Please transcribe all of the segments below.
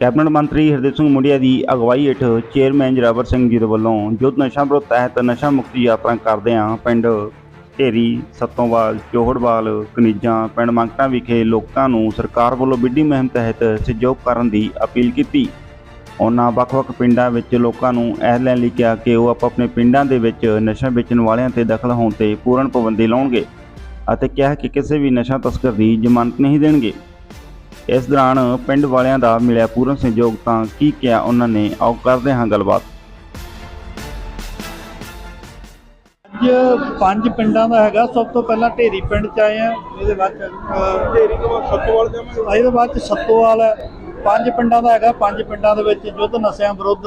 Cabinet ਮੰਤਰੀ ਹਰਦੀਪ ਸਿੰਘ ਮੁੰਡਿਆ ਦੀ ਅਗਵਾਈ ਹੇਠ ਚੇਅਰਮੈਨ ਜਰਾਵਰ ਸਿੰਘ ਜੀ ਦੇ ਵੱਲੋਂ ਯੁੱਧ ਨਸ਼ਾ ਵਿਰੋਧ ਤਹਿਤ ਨਸ਼ਾ ਮੁਕਤੀ ਯਾਤਰਾ ਕਰਦਿਆਂ ਪਿੰਡ ਢੇਰੀ, ਸੱਤੋਂਵਾਲ ਚੋਹੜਵਾਲ ਕਨੀਜਾਂ, ਪਿੰਡ ਮੰਗਟਾਂ ਵਿਖੇ ਲੋਕਾਂ ਨੂੰ ਸਰਕਾਰ ਵੱਲੋਂ ਵਿੱਢੀ ਮੁਹਿੰਮ ਤਹਿਤ ਸਹਿਯੋਗ ਕਰਨ ਦੀ ਅਪੀਲ ਕੀਤੀ। ਉਹਨਾਂ ਵੱਖ-ਵੱਖ ਪਿੰਡਾਂ ਵਿੱਚ ਲੋਕਾਂ ਨੂੰ ਇਹ ਲੈਣ ਲਈ ਕਿਹਾ ਕਿ ਉਹ ਆਪੋ ਆਪਣੇ ਪਿੰਡਾਂ ਦੇ ਵਿੱਚ ਨਸ਼ਾ ਵੇਚਣ ਵਾਲਿਆਂ ਤੇ ਦਖਲ ਹੋਣ ਤੇ ਪੂਰਨ ਪਾਬੰਦੀ ਲਾਉਣਗੇ ਅਤੇ ਕਿਹਾ ਕਿ ਕਿਸੇ ਵੀ ਨਸ਼ਾ ਤਸਕਰ ਦੀ ਜ਼ਮਾਨਤ ਨਹੀਂ ਦੇਣਗੇ। ਇਸ ਦੌਰਾਨ ਪਿੰਡ ਵਾਲਿਆਂ ਦਾ ਮਿਲਿਆ ਪੂਰਨ ਸਹਿਯੋਗ ਤਾਂ ਕੀ ਕਿਹਾ ਉਹਨਾਂ ਨੇ ਆਓ ਕਰਦੇ ਹਾਂ ਗੱਲਬਾਤ। ਅੱਜ ਪੰਜ ਪਿੰਡਾਂ ਦਾ ਹੈਗਾ ਸਭ ਤੋਂ ਪਹਿਲਾਂ ਢੇਰੀ ਪਿੰਡ ਚ ਆਏ ਆ ਇਹਦੇ ਬਾਅਦ ਢੇਰੀ ਤੋਂ ਬਾਅਦ ਸੱਤੋਵਾਲ ਜਾਵਾਂਗੇ ਇਹਦੇ ਬਾਅਦ ਚ ਸੱਤੋਵਾਲ ਹੈ। ਪੰਜ ਪਿੰਡਾਂ ਦਾ ਹੈਗਾ ਪੰਜ ਪਿੰਡਾਂ ਦੇ ਵਿੱਚ ਯੁੱਧ ਨਸ਼ਿਆਂ ਵਿਰੁੱਧ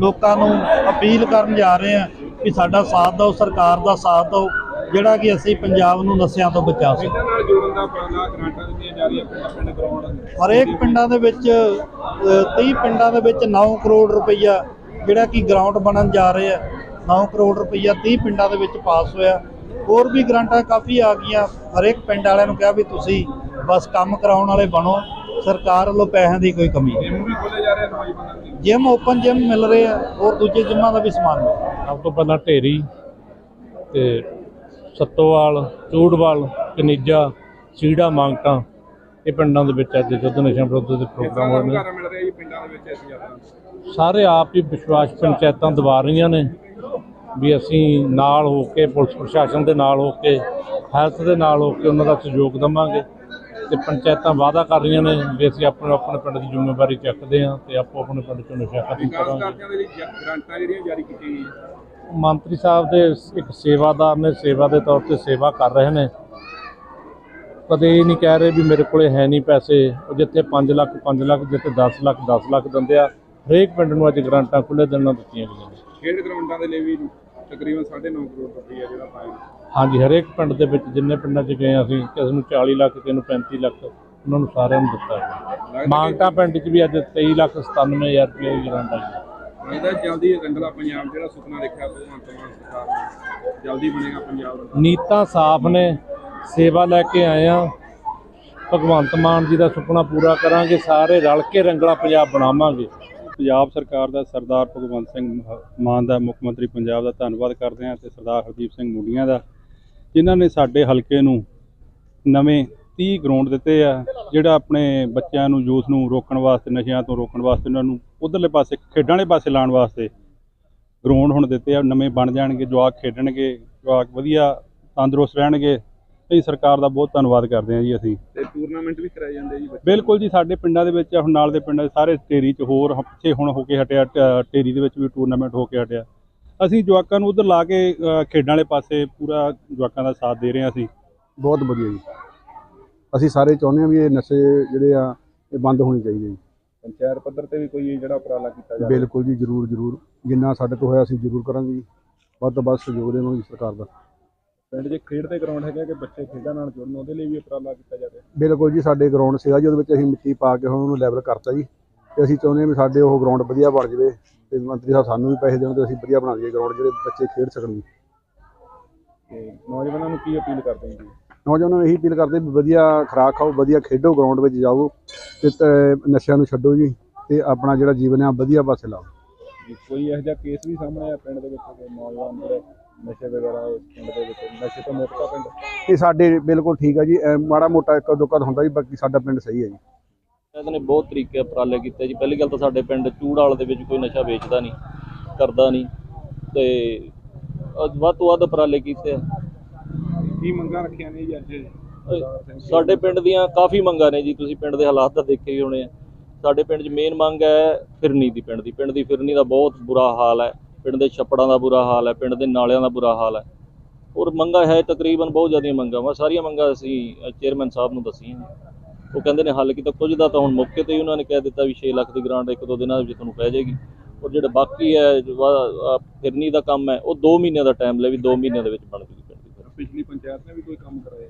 ਲੋਕਾਂ ਨੂੰ ਅਪੀਲ ਕਰਨ ਜਾ ਰਹੇ ਆ ਕਿ ਸਾਡਾ ਸਾਥ ਦਿਓ ਸਰਕਾਰ ਦਾ ਸਾਥ ਦਿਓ। ਜਿਹੜਾ ਕਿ ਅਸੀਂ ਪੰਜਾਬ ਨੂੰ ਨਸ਼ਿਆਂ ਤੋਂ ਬਚਾ ਸਕੀਏ ਨਾਲ ਜੋੜਨ ਦਾ ਉਪਰਾਲਾ ਗ੍ਰਾਂਟਾਂ ਦਿੱਤੀਆਂ ਜਾ ਰਹੀਆਂ ਪਿੰਡ ਪਿੰਡ ਗਰਾਊਂਡ ਹਰੇਕ ਪਿੰਡਾਂ ਦੇ ਵਿੱਚ ਅ, 30 ਪਿੰਡਾਂ ਦੇ ਵਿੱਚ 9 ਕਰੋੜ ਰੁਪਈਆ ਜਿਹੜਾ ਕਿ ਗਰਾਊਂਡ ਬਣਨ ਜਾ ਰਹੇ ਆ। 9 ਕਰੋੜ ਰੁਪਈਆ 30 ਪਿੰਡਾਂ ਦੇ ਵਿੱਚ ਪਾਸ ਹੋਇਆ। ਹੋਰ ਵੀ ਗ੍ਰਾਂਟਾਂ ਕਾਫੀ ਆ ਗਈਆਂ। ਹਰੇਕ ਪਿੰਡ ਵਾਲਿਆਂ ਨੂੰ ਕਿਹਾ ਵੀ ਤੁਸੀਂ ਬਸ ਕੰਮ ਕਰਾਉਣ ਵਾਲੇ ਬਣੋ। ਸਰਕਾਰ ਵੱਲੋਂ ਪੈਸਿਆਂ ਦੀ ਕੋਈ ਕਮੀ ਨਹੀਂ। ਜਿਮ ਵੀ ਖੋਲੇ ਜਾ ਰਹੇ ਨੌਜਵਾਨਾਂ ਦੇ ਜਿਮ ਓਪਨ ਜਿਮ ਮਿਲ ਰਹੇ ਆ। ਹੋਰ ਦੂਜੇ ਜਿਮਾਂ ਦਾ ਵੀ ਸਮਾਨ ਮਿਲ ਸਭ ਤੋਂ ਪਹਿਲਾਂ ਢੇਰੀ ਤੇ ਸੱਤੋਵਾਲ ਚੂੜਵਾਲ ਕਨਿਜਾ ਸੀੜਾ ਮੰਗਟਾਂ ਇਹ ਪਿੰਡਾਂ ਦੇ ਵਿੱਚ ਅੱਜ ਯੁੱਧ ਨਸ਼ਾ ਵਿਰੁੱਧ ਦੇ ਪ੍ਰੋਗਰਾਮ ਨੇ। ਮਿਲ ਰਿਹਾ ਜੀ ਪਿੰਡਾਂ ਦੇ ਵਿੱਚ ਇਸ ਯਾਤਰਾ ਸਾਰੇ ਆਪ ਹੀ ਵਿਸ਼ਵਾਸ ਪੰਚਾਇਤਾਂ ਦਵਾ ਰਹੀਆਂ ਨੇ ਵੀ ਅਸੀਂ ਨਾਲ ਹੋ ਕੇ ਪੁਲਿਸ ਪ੍ਰਸ਼ਾਸਨ ਦੇ ਨਾਲ ਹੋ ਕੇ ਹੈਲਥ ਦੇ ਨਾਲ ਹੋ ਕੇ ਉਹਨਾਂ ਦਾ ਸਹਿਯੋਗ ਦਵਾਂਗੇ ਤੇ ਪੰਚਾਇਤਾਂ ਵਾਅਦਾ ਕਰ ਰਹੀਆਂ ਨੇ ਵੀ ਅਸੀਂ ਆਪਣੇ ਆਪਣੇ ਪਿੰਡ ਦੀ ਜ਼ਿੰਮੇਵਾਰੀ ਚੱਕਦੇ ਹਾਂ ਤੇ ਆਪੋ ਆਪਣੇ ਪਿੰਡ ਚੋਂ ਨਸ਼ਾ ਖਤਮ ਕਰਾਂਗੇ। ਕਾਰਜਾਂ ਦੇ ਲਈ ਜ- ਗ੍ਰਾਂਟਾਂ ਜਿਹੜੀਆਂ ਜਾਰੀ ਕੀਤੀਆਂ ਗਈਆਂ। ਮੰਤਰੀ ਸਾਹਿਬ ਦੇ ਇੱਕ ਸੇਵਾਦਾਰ ਨੇ ਸੇਵਾ ਦੇ ਤੌਰ ਤੇ ਸੇਵਾ ਕਰ ਰਹੇ ਨੇ। ਕਦੇ ਇਹ ਨਹੀਂ ਕਹਿ ਰਹੇ ਵੀ ਮੇਰੇ ਕੋਲੇ ਹੈ ਨਹੀਂ ਪੈਸੇ। ਉਹ ਜਿੱਥੇ 5 ਲੱਖ 5 ਲੱਖ ਜਿੱਥੇ 10 ਲੱਖ 10 ਲੱਖ ਦਿੰਦੇ ਆ ਹਰੇਕ ਪਿੰਡ ਨੂੰ ਅੱਜ ਗ੍ਰਾਂਟਾਂ ਖੁੱਲੇ ਦਿਨਾਂ ਦਿੱਤੀਆਂ ਗਈਆਂ ਨੇ। ਖੇਡ ਗਰਾਊਂਡਾਂ ਦੇ ਲਈ ਵੀ ਤਕਰੀਬਨ 9.5 ਕਰੋੜ ਰੁਪਈਆ ਜਿਹੜਾ ਪਾਇਆ। ਹਾਂਜੀ ਹਰੇਕ ਪਿੰਡ ਦੇ ਵਿੱਚ ਜਿੰਨੇ ਪਿੰਡਾਂ 'ਚ ਗਏ ਅਸੀਂ ਕਿਸੇ ਨੂੰ 40 ਲੱਖ ਕਿਸੇ ਨੂੰ 35 ਲੱਖ ਉਹਨਾਂ ਨੂੰ ਸਾਰਿਆਂ ਨੂੰ ਦਿੱਤਾ ਗਿਆ। ਮਾਂਗਟਾ ਪਿੰਡ 'ਚ ਵੀ ਅੱਜ 23 ਲੱਖ 97000 ਰੁਪਏ ਦੀ ਗ੍ਰਾਂਟ ਆਈ ਲੱਗਦਾ ਜਲਦੀ ਰੰਗਲਾ ਪੰਜਾਬ, ਜਿਹੜਾ ਸੁਪਨਾ ਦੇਖਿਆ ਭਗਵੰਤ ਮਾਨ ਸਰਕਾਰ ਨੇ ਜਲਦੀ ਬਣੇਗਾ ਪੰਜਾਬ ਦਾ। ਨੀਤਾਂ ਸਾਫ਼ ਨੇ ਸੇਵਾ ਲੈ ਕੇ ਆਏ ਆ ਭਗਵੰਤ ਮਾਨ ਜੀ ਦਾ ਸੁਪਨਾ ਪੂਰਾ ਕਰਾਂਗੇ, ਸਾਰੇ ਰਲ ਕੇ ਰੰਗਲਾ ਪੰਜਾਬ ਬਣਾਵਾਂਗੇ। ਪੰਜਾਬ ਸਰਕਾਰ ਦਾ ਸਰਦਾਰ ਭਗਵੰਤ ਸਿੰਘ ਮ- ਮਾਨ ਦਾ, ਮੁੱਖ ਮੰਤਰੀ ਪੰਜਾਬ ਦਾ ਧੰਨਵਾਦ ਕਰਦੇ ਹਾਂ ਤੇ ਸਰਦਾਰ ਹਰਦੀਪ ਸਿੰਘ ਮੁੰਡੀਆਂ ਦਾ, ਜਿਨ੍ਹਾਂ ਨੇ ਸਾਡੇ ਹਲਕੇ ਨੂੰ ਨਵੇਂ 30 ਗਰਾਊਂਡ ਦਿੱਤੇ ਆ, ਜਿਹੜਾ ਆਪਣੇ ਬੱਚਿਆਂ ਨੂੰ, ਯੂਥ ਨੂੰ ਰੋਕਣ ਵਾਸਤੇ, ਨਸ਼ਿਆਂ ਤੋਂ ਰੋਕਣ ਵਾਸਤੇ ਉਹਨਾਂ ਨੂੰ ਉਧਰਲੇ ਪਾਸੇ ਖੇਡਾਂ ਵਾਲੇ ਪਾਸੇ ਲਾਉਣ ਵਾਸਤੇ ਗਰਾਊਂਡ ਹੁਣ ਦਿੱਤੇ ਆ ਨਵੇਂ ਬਣ ਜਾਣਗੇ ਜਵਾਕ ਖੇਡਣਗੇ ਜਵਾਕ ਵਧੀਆ ਤੰਦਰੁਸਤ ਰਹਿਣਗੇ। ਇਹ ਸਰਕਾਰ ਦਾ ਬਹੁਤ ਧੰਨਵਾਦ ਕਰਦੇ ਹਾਂ ਜੀ ਅਸੀਂ। ਤੇ ਟੂਰਨਾਮੈਂਟ ਵੀ ਕਰਾਏ ਜਾਂਦੇ ਜੀ ਬੱਚੇ? ਬਿਲਕੁਲ ਜੀ ਸਾਡੇ ਪਿੰਡਾਂ ਦੇ ਵਿੱਚ ਹੁਣ ਨਾਲ ਦੇ ਪਿੰਡਾਂ ਦੇ ਸਾਰੇ ਢੇਰੀ 'ਚ ਹੋਰ ਪਿੱਛੇ ਹੁਣ ਹੋ ਕੇ ਹਟਿਆ ਟ- ਢੇਰੀ ਦੇ ਵਿੱਚ ਵੀ ਟੂਰਨਾਮੈਂਟ ਹੋ ਕੇ ਹਟਿਆ। ਅਸੀਂ ਜਵਾਕਾਂ ਨੂੰ ਉਧਰ ਲਾ ਕੇ ਖੇਡਾਂ ਵਾਲੇ ਪਾਸੇ ਪੂਰਾ ਜਵਾਕਾਂ ਦਾ ਸਾਥ ਦੇ ਰਹੇ ਹਾਂ ਅਸੀਂ। ਬਹੁਤ ਵਧੀਆ ਜੀ। ਅਸੀਂ ਸਾਰੇ ਚਾਹੁੰਦੇ ਹਾਂ ਵੀ ਇਹ ਨਸ਼ੇ ਜਿਹੜੇ ਆ ਇਹ ਬੰਦ ਹੋਣੇ ਚਾਹੀਦੇ ਜੀ। ਪੰਚਾਇਤ ਪੱਧਰ ਤੇ ਵੀ ਕੋਈ ਜਿਹੜਾ ਉਪਰਾਲਾ ਕੀਤਾ ਜਾਵੇ ਬਿਲਕੁਲ ਜੀ ਜ਼ਰੂਰ ਜ਼ਰੂਰ। ਜਿੰਨਾ ਸਾਡੇ ਤੋਂ ਹੋਇਆ ਅਸੀਂ ਜ਼ਰੂਰ ਕਰਾਂਗੇ ਜੀ। ਵੱਧ ਤੋਂ ਵੱਧ ਸਹਿਯੋਗ ਦੇਵਾਂਗੇ ਸਰਕਾਰ ਦਾ। ਪਿੰਡ 'ਚ ਖੇਡ ਦੇ ਗਰਾਊਂਡ ਹੈਗਾ ਕਿ ਬੱਚੇ ਖੇਡਾਂ ਨਾਲ ਜੁੜਨ ਉਹਦੇ ਲਈ ਵੀ ਉਪਰਾਲਾ ਕੀਤਾ ਜਾਵੇ? ਬਿਲਕੁਲ ਜੀ ਸਾਡੇ ਗਰਾਊਂਡ ਸੀਗਾ ਜੀ ਉਹਦੇ ਵਿੱਚ ਅਸੀਂ ਮਿੱਟੀ ਪਾ ਕੇ ਹੁਣ ਉਹਨੂੰ ਲੈਵਲ ਕਰਤਾ ਜੀ। ਤੇ ਅਸੀਂ ਚਾਹੁੰਦੇ ਹਾਂ ਵੀ ਸਾਡੇ ਉਹ ਗਰਾਊਂਡ ਵਧੀਆ ਬਣ ਜਾਵੇ ਤੇ ਮੰਤਰੀ ਸਾਹਿਬ ਸਾਨੂੰ ਵੀ ਪੈਸੇ ਦੇਣ ਤੇ ਅਸੀਂ ਵਧੀਆ ਬਣਾ ਦਈਏ ਗਰਾਊਂਡ ਜਿਹੜੇ ਬੱਚੇ ਖੇਡ ਸਕਣ ਤੇ ਨੌਜਵਾਨਾਂ ਨੂੰ ਕੀ ਅਪੀਲ ਕਰਦੇ ਜੀ? ਨੌਜਵਾਨਾਂ ਨੂੰ ਇਹੀ ਅਪੀਲ ਕਰਦੇ ਵੀ ਵਧੀਆ ਖੁਰਾਕ ਖਾਓ ਵਧੀਆ ਖੇਡੋ ਗਰਾਊਂਡ ਵਿੱਚ ਜਾਓ ਤੇ ਤ- ਨਸ਼ਿਆਂ ਨੂੰ ਛੱਡੋ ਜੀ ਤੇ ਆਪਣਾ ਜਿਹੜਾ ਜੀਵਨ ਆ ਵਧੀਆ ਪਾਸੇ ਲਾਓ। ਜੀ ਕੋਈ ਇਹੋ ਜਿਹਾ ਕੇਸ ਵੀ ਸਾਹਮਣੇ ਆ ਪਿੰਡ ਦੇ ਵਿੱਚ ਕਿ ਨੌਜਵਾਨ ਜਿਹੜੇ ਨਸ਼ੇ ਵਗੈਰਾ ਇਸ ਪਿੰਡ ਦੇ ਵਿੱਚ ਨਸ਼ੇ ਤੋਂ ਮੁਕਤ ਆ ਪਿੰਡ? ਇਹ ਸਾਡੇ ਬਿਲਕੁਲ ਠੀਕ ਹੈ ਜੀ ਐ ਮਾੜਾ ਮੋਟਾ ਇੱਕ ਦੁੱਕਾ ਹੁੰਦਾ ਜੀ ਬਾਕੀ ਸਾਡਾ ਪਿੰਡ ਸਹੀ ਹੈ ਜੀ। ਇਹਨਾਂ ਨੇ ਬਹੁਤ ਤਰੀਕੇ ਉਪਰਾਲੇ ਕੀਤੇ ਜੀ। ਪਹਿਲੀ ਗੱਲ ਤਾਂ ਸਾਡੇ ਪਿੰਡ ਚੂੜਾਲ ਦੇ ਵਿੱਚ ਕੋਈ ਨਸ਼ਾ ਵੇਚਦਾ ਨਹੀਂ ਕਰਦਾ ਨਹੀਂ ਤੇ ਅੱਜ ਵੱਧ ਤੋਂ ਵੱਧ ਉਪਰਾਲੇ ਕੀਤੇ ਆ। ਕੀ ਮੰਗਾਂ ਰੱਖੀਆਂ ਨੇ ਜੀ ਅੱਜ? ਸਾਡੇ ਪਿੰਡ ਦੀਆਂ ਕਾਫੀ ਮੰਗਾਂ ਨੇ ਜੀ, ਤੁਸੀਂ ਪਿੰਡ ਦੇ ਹਾਲਾਤ ਤਾਂ ਦੇਖੇ ਹੀ ਹੋਣੇ ਆ। ਸਾਡੇ ਪਿੰਡ 'ਚ ਮੇਨ ਮੰਗ ਹੈ ਫਿਰਨੀ ਦੀ, ਪਿੰਡ ਦੀ। ਪਿੰਡ ਦੀ ਫਿਰਨੀ ਦਾ ਬਹੁਤ ਬੁਰਾ ਹਾਲ ਹੈ। ਪਿੰਡ ਦੇ ਛੱਪੜਾਂ ਦਾ ਬੁਰਾ ਹਾਲ ਹੈ, ਪਿੰਡ ਦੇ ਨਾਲਿਆਂ ਦਾ ਬੁਰਾ ਹਾਲ ਹੈ। ਔਰ ਮੰਗਾਂ ਹੈ ਤਕਰੀਬਨ ਬਹੁਤ ਜ਼ਿਆਦੀਆਂ ਮੰਗਾਂ। ਵਾ ਸਾਰੀਆਂ ਮੰਗਾਂ ਅਸੀਂ ਚੇਅਰਮੈਨ ਸਾਹਿਬ ਨੂੰ ਦੱਸੀਆਂ ਉਹ ਕਹਿੰਦੇ ਨੇ ਹੱਲ ਕੀਤਾ ਕੁਝ ਦਾ ਤਾਂ ਹੁਣ ਮੌਕੇ ਤੇ ਹੀ ਉਹਨਾਂ ਨੇ ਕਹਿ ਦਿੱਤਾ ਵੀ 6 ਲੱਖ ਦੀ ਗ੍ਰਾਂਟ ਇੱਕ ਦੋ ਦਿਨਾਂ ਵਿੱਚ ਤੁਹਾਨੂੰ ਪੈ ਜਾਏਗੀ। ਔਰ ਜਿਹੜਾ ਬਾਕੀ ਹੈ ਫਿਰਨੀ ਦਾ ਕੰਮ ਹੈ, ਉਹ 2 ਮਹੀਨਿਆਂ ਦਾ ਟਾਈਮ ਲੈ ਵੀ 2 ਮਹੀਨਿਆਂ ਦੇ ਵਿੱਚ ਬਣ ਜੂਗੀ। ਪਿਛਲੀ ਪੰਚਾਇਤ ਨੇ ਵੀ ਕੋਈ ਕੰਮ ਕਰਾਇਆ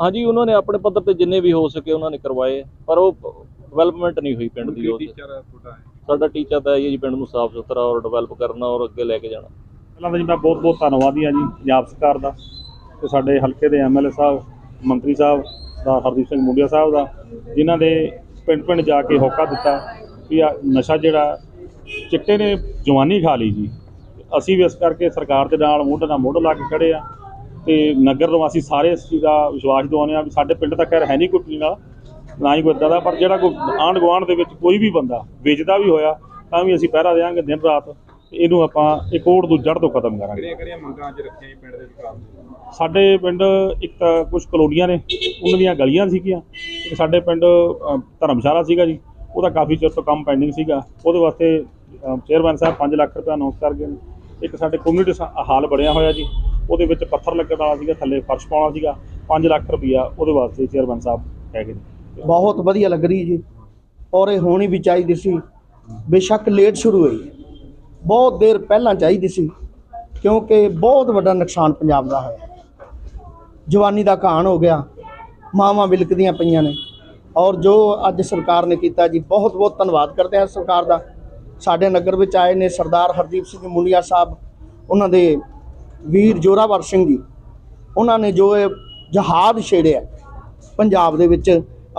ਹਾਂਜੀ ਉਹਨਾਂ ਨੇ ਆਪਣੇ ਪੱਧਰ ਤੇ ਜਿੰਨੇ ਵੀ ਹੋ ਸਕੇ ਉਹਨਾਂ ਨੇ ਕਰਵਾਏ ਪਰ ਉਹ ਡਿਵੈਲਪਮੈਂਟ ਨਹੀਂ ਹੋਈ ਪਿੰਡ ਦੀ ਕੀ ਉਹਦੀ। ਟੀਚਰ ਤੁਹਾਡਾ ਹੈ ਸਾਡਾ ਟੀਚਾ ਤਾਂ ਇਹ ਹੈ ਜੀ ਪਿੰਡ ਨੂੰ ਸਾਫ਼ ਸੁਥਰਾ ਔਰ ਡਿਵੈਲਪ ਕਰਨਾ ਔਰ ਅੱਗੇ ਲੈ ਕੇ ਜਾਣਾ। ਪਹਿਲਾਂ ਤਾਂ ਜੀ ਮੈਂ ਬਹੁਤ ਬਹੁਤ ਧੰਨਵਾਦੀ ਹਾਂ ਜੀ ਪੰਜਾਬ ਸਰਕਾਰ ਦਾ ਤੇ ਸਾਡੇ ਹਲਕੇ ਦੇ ਐਮਐਲਏ ਸਾਹਿਬ ਮੰਤਰੀ ਸਾਹਿਬ ਦਾ ਹਰਦੀਪ ਸਿੰਘ ਮੁੰਡਿਆ ਸਾਹਿਬ ਦਾ ਜਿਨ੍ਹਾਂ ਦੇ ਪਿੰਡ ਪਿੰਡ ਜਾ ਕੇ ਹੋਕਾ ਦਿੱਤਾ ਵੀ ਆ ਨਸ਼ਾ ਜਿਹੜਾ ਚਿੱਟੇ ਨੇ ਜਵਾਨੀ ਖਾ ਲਈ ਜੀ। ਅਸੀਂ ਵੀ ਇਸ ਕਰਕੇ ਸਰਕਾਰ ਦੇ ਨਾਲ ਮੋਢੇ ਨਾਲ ਮੋਢਾ ਲਾ ਕੇ ਖੜੇ ਆ ਤੇ ਨਗਰ ਨਿਵਾਸੀ ਸਾਰੇ ਇਸ ਚੀਜ਼ ਦਾ ਵਿਸ਼ਵਾਸ ਦਿਵਾਉਂਦੇ ਆ ਵੀ ਸਾਡੇ ਪਿੰਡ ਤਾਂ ਖੈਰ ਹੈ ਨਹੀਂ ਕੋਈ ਪੀਣ ਵਾਲਾ ਨਾ ਹੀ ਕੋਈ ਇੱਦਾਂ ਦਾ ਪਰ ਜਿਹੜਾ ਕੋਈ ਆਂਢ ਗੁਆਂਢ ਦੇ ਵਿੱਚ ਕੋਈ ਵੀ ਬੰਦਾ ਵੇਚਦਾ ਵੀ ਹੋਇਆ ਤਾਂ ਵੀ ਅਸੀਂ ਪਹਿਰਾ ਦੇਵਾਂਗੇ ਦਿਨ ਰਾਤ ਤੇ ਇਹਨੂੰ ਆਪਾਂ ਇਹ ਕੋੜ ਨੂੰ ਜੜ ਤੋਂ ਖਤਮ ਕਰਾਂਗੇ। ਕਿਹੜੀਆਂ ਕਿਹੜੀਆਂ ਮੰਗਾਂ ਅੱਜ ਰੱਖੀਆਂ ਜੀ ਪਿੰਡ ਦੇ ਵਿਕਾਸ ਸਾਡੇ ਪਿੰਡ ਇੱਕ ਤਾਂ ਕੁਝ ਕਲੋਨੀਆਂ ਨੇ ਉਹਨਾਂ ਦੀਆਂ ਗਲੀਆਂ ਸੀਗੀਆਂ ਇੱਕ ਸਾਡੇ ਪਿੰਡ ਅ, ਧਰਮਸ਼ਾਲਾ ਸੀਗਾ ਜੀ ਉਹਦਾ ਕਾਫੀ ਚਿਰ ਤੋਂ ਕੰਮ ਪੈਂਡਿੰਗ ਸੀਗਾ ਉਹਦੇ ਵਾਸਤੇ ਚੇਅਰਮੈਨ ਸਾਹਿਬ 5 ਲੱਖ ਰੁਪਏ ਅਨਾਉਂਸ ਕਰ ਗਏ ਨੇ। ਇੱਕ ਸਾਡੇ ਕਮਿਊਨਿਟੀ ਹਾਲ ਬਣਿਆ ਹੋਇਆ ਜੀ ਉਹਦੇ ਵਿੱਚ ਪੱਥਰ ਲੱਗਣ ਵਾਲਾ ਸੀਗਾ, ਥੱਲੇ ਫਰਸ਼ ਪਾਉਣਾ ਸੀਗਾ 5 ਲੱਖ ਰੁਪਇਆ ਉਹਦੇ ਵਾਸਤੇ ਚੇਅਰਮੈਨ ਸਾਹਿਬ ਕਹਿ ਗਏ ਬਹੁਤ ਵਧੀਆ ਲੱਗ ਰਹੀ ਜੀ। ਔਰ ਇਹ ਹੋਣੀ ਵੀ ਚਾਹੀਦੀ ਸੀ। ਬੇਸ਼ੱਕ ਲੇਟ ਸ਼ੁਰੂ ਹੋਈ। ਬਹੁਤ ਦੇਰ ਪਹਿਲਾਂ ਚਾਹੀਦੀ ਸੀ, ਕਿਉਂਕਿ ਬਹੁਤ ਵੱਡਾ ਨੁਕਸਾਨ ਪੰਜਾਬ ਦਾ ਹੋਇਆ। ਜਵਾਨੀ ਦਾ ਘਾਣ ਹੋ ਗਿਆ, ਮਾਵਾਂ ਵਿਲਕਦੀਆਂ ਪਈਆਂ ਨੇ। ਔਰ ਜੋ ਅੱਜ ਸਰਕਾਰ ਨੇ ਕੀਤਾ ਜੀ, ਬਹੁਤ ਬਹੁਤ ਧੰਨਵਾਦ ਕਰਦੇ ਹਾਂ ਸਰਕਾਰ ਦਾ। ਸਾਡੇ ਨਗਰ ਵਿੱਚ ਆਏ ਨੇ ਸਰਦਾਰ ਹਰਦੀਪ ਸਿੰਘ ਮੁੰਡੀਆ ਸਾਹਿਬ, ਉਹਨਾਂ ਦੇ ਵੀਰ ਜੋਰਾਵਰ ਸਿੰਘ ਜੀ, ਉਹਨਾਂ ਨੇ ਜੋ ਇਹ ਜਹਾਜ਼ ਛੇੜਿਆ, ਪੰਜਾਬ ਦੇ ਵਿੱਚ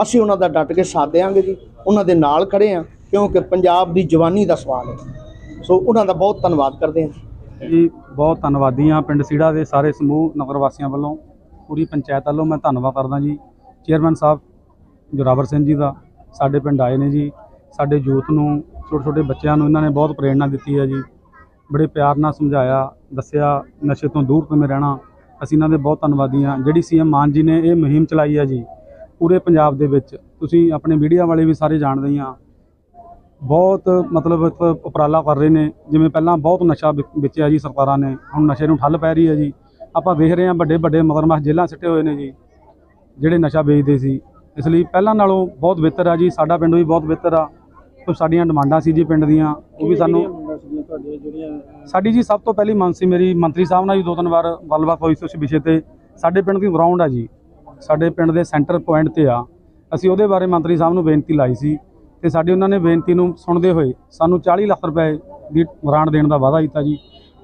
ਅਸੀਂ ਉਹਨਾਂ ਦਾ ਡਟ ਕੇ ਸਾਥ ਦਿਆਂਗੇ ਜੀ, ਉਹਨਾਂ ਦੇ ਨਾਲ ਖੜੇ ਆ, ਕਿਉਂਕਿ ਪੰਜਾਬ ਦੀ ਜਵਾਨੀ ਦਾ ਸਵਾਲ ਹੈ। ਸੋ ਉਹਨਾਂ ਦਾ ਬਹੁਤ ਧੰਨਵਾਦ ਕਰਦੇ ਹਾਂ ਜੀ, ਬਹੁਤ ਧੰਨਵਾਦੀ ਹਾਂ ਪਿੰਡ ਸੀੜਾ ਦੇ ਸਾਰੇ ਸਮੂਹ, ਨਗਰ ਵਾਸੀਆਂ ਵੱਲੋਂ, ਪੂਰੀ ਪੰਚਾਇਤ ਵੱਲੋਂ ਮੈਂ ਧੰਨਵਾਦ ਕਰਦਾ ਜੀ। ਚੇਅਰਮੈਨ ਸਾਹਿਬ ਜੋਰਾਵਰ ਸਿੰਘ ਜੀ ਦਾ, ਸਾਡੇ ਪਿੰਡ ਆਏ ਨੇ ਜੀ, ਸਾਡੇ ਯੂਥ ਨੂੰ ਛੋਟੇ ਛੋਟੇ ਬੱਚਿਆਂ ਨੂੰ ਇਹਨਾਂ ਨੇ ਬਹੁਤ ਪ੍ਰੇਰਣਾ ਦਿੱਤੀ ਹੈ ਜੀ। ਬੜੇ ਪਿਆਰ ਨਾਲ ਸਮਝਾਇਆ ਦੱਸਿਆ ਨਸ਼ੇ ਤੋਂ ਦੂਰ ਕਿਵੇਂ ਰਹਿਣਾ। ਅਸੀਂ ਇਹਨਾਂ ਦੇ ਬਹੁਤ ਧੰਨਵਾਦੀ ਹਾਂ। ਜਿਹੜੀ ਸੀਐਮ ਮਾਨ ਜੀ ਨੇ ਇਹ ਮੁਹਿੰਮ ਚਲਾਈ ਹੈ ਜੀ ਪੂਰੇ ਪੰਜਾਬ ਦੇ ਵਿੱਚ। ਤੁਸੀਂ ਆਪਣੇ ਮੀਡੀਆ ਵਾਲੇ ਵੀ ਸਾਰੇ ਜਾਣਦੇ ਹੀ ਆ ਬਹੁਤ ਮਤਲਬ ਉਪਰਾਲਾ ਕਰ ਰਹੇ ਨੇ। ਜਿਵੇਂ ਪਹਿਲਾਂ ਬਹੁਤ ਨਸ਼ਾ ਵੇਚਿਆ ਜੀ ਸਰਕਾਰਾਂ ਨੇ। ਹੁਣ ਨਸ਼ੇ ਨੂੰ ਠੱਲ ਪੈ ਰਹੀ ਹੈ ਜੀ। ਆਪਾਂ ਵੇਖ ਰਹੇ ਹਾਂ ਵੱਡੇ ਵੱਡੇ ਮਗਰਮੱਛ ਜੇਲ੍ਹਾਂ ਸਿੱਟੇ ਹੋਏ ਨੇ ਜੀ ਜਿਹੜੇ ਨਸ਼ਾ ਵੇਚਦੇ ਸੀ। ਇਸ ਲਈ ਪਹਿਲਾਂ ਨਾਲੋਂ ਬਹੁਤ ਬਿਹਤਰ ਆ ਜੀ। ਸਾਡਾ ਪਿੰਡ ਵੀ ਬਹੁਤ ਬਿਹਤਰ ਆ। ਸਾਡੀਆਂ ਡਿਮਾਂਡਾਂ ਸੀ ਜੀ ਪਿੰਡ ਦੀਆਂ। ਉਹ ਵੀ ਸਾਨੂੰ ਸਾਡੀ ਜੀ ਸਭ ਤੋਂ ਪਹਿਲੀ ਮੰਗ ਸੀ ਮੇਰੀ ਮੰਤਰੀ ਸਾਹਿਬ ਨਾਲ ਵੀ ਦੋ ਤਿੰਨ ਵਾਰ ਗੱਲਬਾਤ ਹੋਈ ਸੀ ਉਸ ਵਿਸ਼ੇ ਤੇ। ਸਾਡੇ ਪਿੰਡ ਦੀ ਗਰਾਊਂਡ ਆ ਜੀ। ਸਾਡੇ ਪਿੰਡ ਦੇ ਸੈਂਟਰ ਪੁਆਇੰਟ ਤੇ ਆ। ਅਸੀਂ ਉਹਦੇ ਬਾਰੇ ਮੰਤਰੀ ਸਾਹਿਬ ਨੂੰ ਬੇਨਤੀ ਲਾਈ ਸੀ ਤੇ ਸਾਡੀ ਉਹਨਾਂ ਨੇ ਬੇਨਤੀ ਨੂੰ ਸੁਣਦੇ ਹੋਏ ਸਾਨੂੰ 40 ਲੱਖ ਰੁਪਏ ਦੀ ਗ੍ਰਾਂਟ ਦੇਣ ਦਾ ਵਾਅਦਾ ਕੀਤਾ ਜੀ।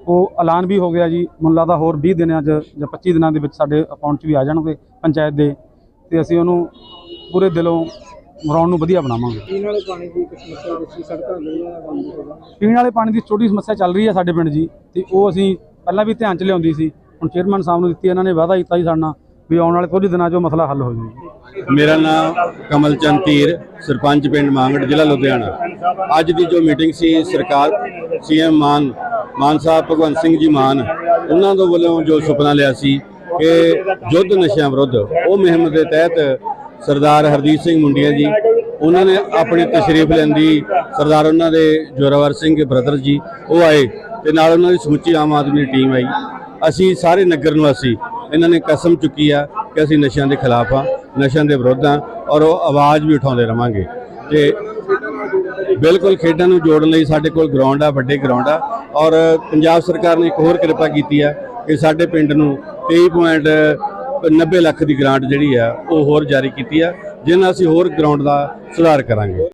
ਉਹ ਐਲਾਨ ਵੀ ਹੋ ਗਿਆ ਜੀ। ਮੈਨੂੰ ਲੱਗਦਾ ਹੋਰ 20 ਦਿਨਾਂ 'ਚ ਜਾਂ 25 ਦਿਨਾਂ ਦੇ ਵਿੱਚ ਸਾਡੇ ਅਕਾਊਂਟ 'ਚ ਵੀ ਆ ਜਾਣਗੇ ਪੰਚਾਇਤ ਦੇ। ਤੇ ਅਸੀਂ ਉਹਨੂੰ ਪੂਰੇ ਦਿਲੋਂ ਗਰਾਊਂਡ ਨੂੰ ਵਧੀਆ ਬਣਾਵਾਂਗੇ। ਪੀਣ ਵਾਲੇ ਪਾਣੀ ਦੀ ਇੱਕ ਸਮੱਸਿਆ ਦੱਸੀ ਸੜਕਾਂ ਗਲੀਆਂ ਪੀਣ ਵਾਲੇ ਪਾਣੀ ਦੀ ਛੋਟੀ ਸਮੱਸਿਆ ਚੱਲ ਰਹੀ ਹੈ ਸਾਡੇ ਪਿੰਡ ਜੀ ਤੇ ਉਹ ਅਸੀਂ ਪਹਿਲਾਂ ਵੀ ਧਿਆਨ 'ਚ ਲਿਆਉਂਦੀ ਸੀ ਹੁਣ ਚੇਅਰਮੈਨ ਸਾਹਿਬ ਨੂੰ ਦਿੱਤੀ ਇਹਨਾਂ ਨੇ ਵਾਅਦਾ ਕੀਤਾ ਜੀ ਸਾਡੇ ਨਾਲ ਵੀ ਆਉਣ ਵਾਲੇ ਕੁਝ ਦਿਨਾਂ 'ਚ ਉਹ ਮਸਲਾ ਹੱਲ ਹੋ ਜਾਊਗਾ। ਮੇਰਾ ਨਾਮ ਕਮਲ ਚੰਦ ਧੀਰ ਸਰਪੰਚ ਪਿੰਡ ਮਾਂਗੜ ਜ਼ਿਲ੍ਹਾ ਲੁਧਿਆਣਾ। ਅੱਜ ਦੀ ਜੋ ਮੀਟਿੰਗ ਸੀ ਸਰਕਾਰ ਸੀਐਮ ਮਾਨ ਮਾਨ ਸਾਹਿਬ ਭਗਵੰਤ ਸਿੰਘ ਜੀ ਮਾਨ ਉਹਨਾਂ ਦੇ ਵੱਲੋਂ ਜੋ ਸੁਪਨਾ ਲਿਆ ਸੀ ਕਿ ਯੁੱਧ ਨਸ਼ਿਆਂ ਵਿਰੁੱਧ ਉਹ ਮੁਹਿੰਮ ਦੇ ਤਹਿਤ ਸਰਦਾਰ ਹਰਦੀਪ ਸਿੰਘ ਮੁੰਡੀਆ ਜੀ, ਉਹਨਾਂ ਨੇ ਆਪਣੀ ਤਸ਼ਰੀਫ ਲੈਂਦੀ ਸਰਦਾਰ ਉਹਨਾਂ ਦੇ ਜੋਰਾਵਰ ਸਿੰਘ ਬ੍ਰਦਰ ਜੀ, ਉਹ ਆਏ ਤੇ ਨਾਲ ਉਹਨਾਂ ਦੀ ਸਮੁੱਚੀ ਆਮ ਆਦਮੀ ਦੀ ਟੀਮ ਆਈ। ਅਸੀਂ ਸਾਰੇ ਨਗਰ ਨਿਵਾਸੀ, ਇਹਨਾਂ ਨੇ ਕਸਮ ਚੁੱਕੀ ਆ ਕਿ ਅਸੀਂ ਨਸ਼ਿਆਂ ਦੇ ਖਿਲਾਫ ਆ, ਨਸ਼ਿਆਂ ਦੇ ਵਿਰੁੱਧ ਆ ਔਰ ਉਹ ਆਵਾਜ਼ ਵੀ ਉਠਾਉਂਦੇ ਰਵਾਂਗੇ। ਤੇ ਬਿਲਕੁਲ ਖੇਡਾਂ ਨੂੰ ਜੋੜਨ ਲਈ ਸਾਡੇ ਕੋਲ ਗਰਾਊਂਡ ਆ, ਵੱਡੇ ਗਰਾਊਂਡ ਆ ਔਰ ਪੰਜਾਬ ਸਰਕਾਰ ਨੇ ਇੱਕ ਹੋਰ ਕਿਰਪਾ ਕੀਤੀ ਆ ਕਿ ਸਾਡੇ ਪਿੰਡ ਨੂੰ 23.90 ਲੱਖ ਦੀ ਗ੍ਰਾਂਟ ਜਿਹੜੀ ਆ, ਉਹ ਹੋਰ ਜਾਰੀ ਕੀਤੀ ਆ ਜਿਹਨਾਂ ਅਸੀਂ ਹੋਰ ਗਰਾਊਂਡ ਦਾ ਸੁਧਾਰ ਕਰਾਂਗੇ।